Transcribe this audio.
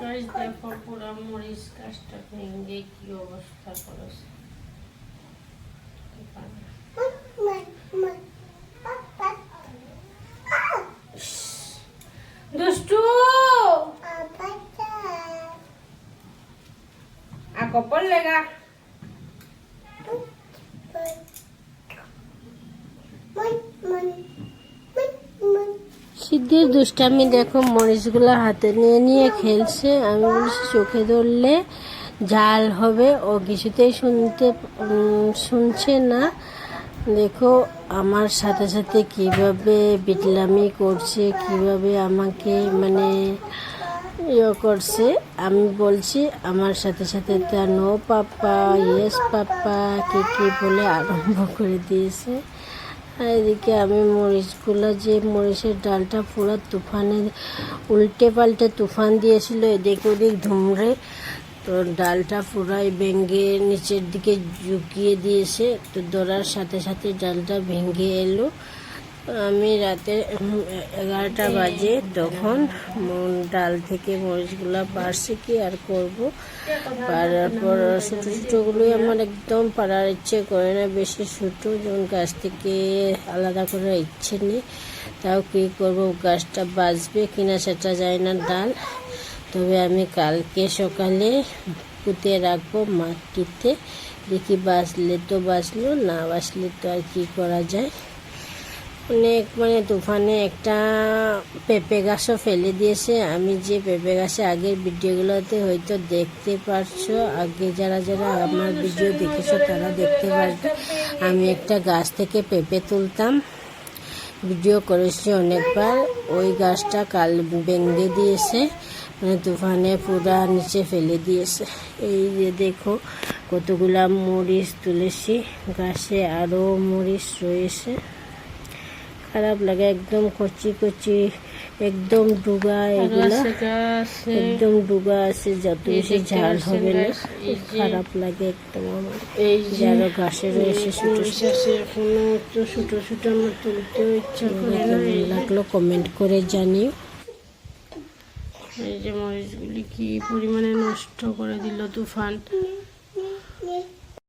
গাছ দেখো পুরো মরিচ গাছটা ভেঙে কি অবস্থা করেছে দুষ্টু a copón lega সিদ্ধির দুষ্টামি দেখো, মরিচগুলো হাতে নিয়ে নিয়ে খেলছে। আমি বলছি, চোখে ধরলে জাল হবে। ও কিছুতেই শুনতে শুনছে না। দেখো, আমার সাথে সাথে কীভাবে বিটলামি করছে, কীভাবে আমাকে মানে ইয়ে করছে। আমি বলছি, আমার সাথে সাথে তা নো পাপ্পা, ইয়েস পাপ্পা, কে কি বলে আরম্ভ করে দিয়েছে। এদিকে আমি মরিচগুলো যে মরিচের ডালটা পুরো তুফানে, উল্টে পাল্টে তুফান দিয়েছিল, এদিক ওদিক ধুমড়ে। তো ডালটা পুরাই ভেঙে নিচের দিকে ঝুঁকিয়ে দিয়েছে। তো দৌড়ার সাথে সাথে ডালটা ভেঙে এলো। আমি রাতে এগারোটা বাজে তখন ডাল থেকে মরিচগুলো পারছি কি আর করব? পারার পর ছোটো ছোটোগুলোই আমার একদম পারার ইচ্ছে করে না, বেশি ছোটো যেমন গাছ থেকে আলাদা করার ইচ্ছে নেই। তাও কী করব? গাছটা বাঁচবে কিনা সেটা যায় না ডাল। তবে আমি কালকে সকালে পুঁতে রাখব মাটিতে। দেখি বাঁচলে তো বাঁচলো, না বাঁচলে তো আর কি করা যায়? অনেক মানে তুফানে একটা পেঁপে গাছও ফেলে দিয়েছে। আমি যে পেঁপে গাছে আগের ভিডিওগুলোতে হয়তো দেখতে পারছ, আগে যারা যারা আমার ভিডিও দেখেছ তারা দেখতে পারবে। আমি একটা গাছ থেকে পেঁপে তুলতাম। ভিডিও করেছি অনেকবার। ওই গাছটা কাল ভেঙে দিয়েছে মানে তুফানে পুরা নিচে ফেলে দিয়েছে। এই যে দেখো, কতগুলা মরিচ তুলেছি। গাছে আরও মরিচ রয়েছে। খারাপ লাগে একদম কচি কচি একদম ডুগা এগুলা একদম ডুগা আছে যত বেশি ঝাল হবে না খারাপ লাগে একদম আমার। এই যারা গাছে রয়েছে ছোট এখনও তো ছোট ছোট আমার তুলতেও ইচ্ছা করে লাগল কমেন্ট করে জানিও। এই যে মরিচগুলি কি পরিমাণে নষ্ট করে দিল তুফান?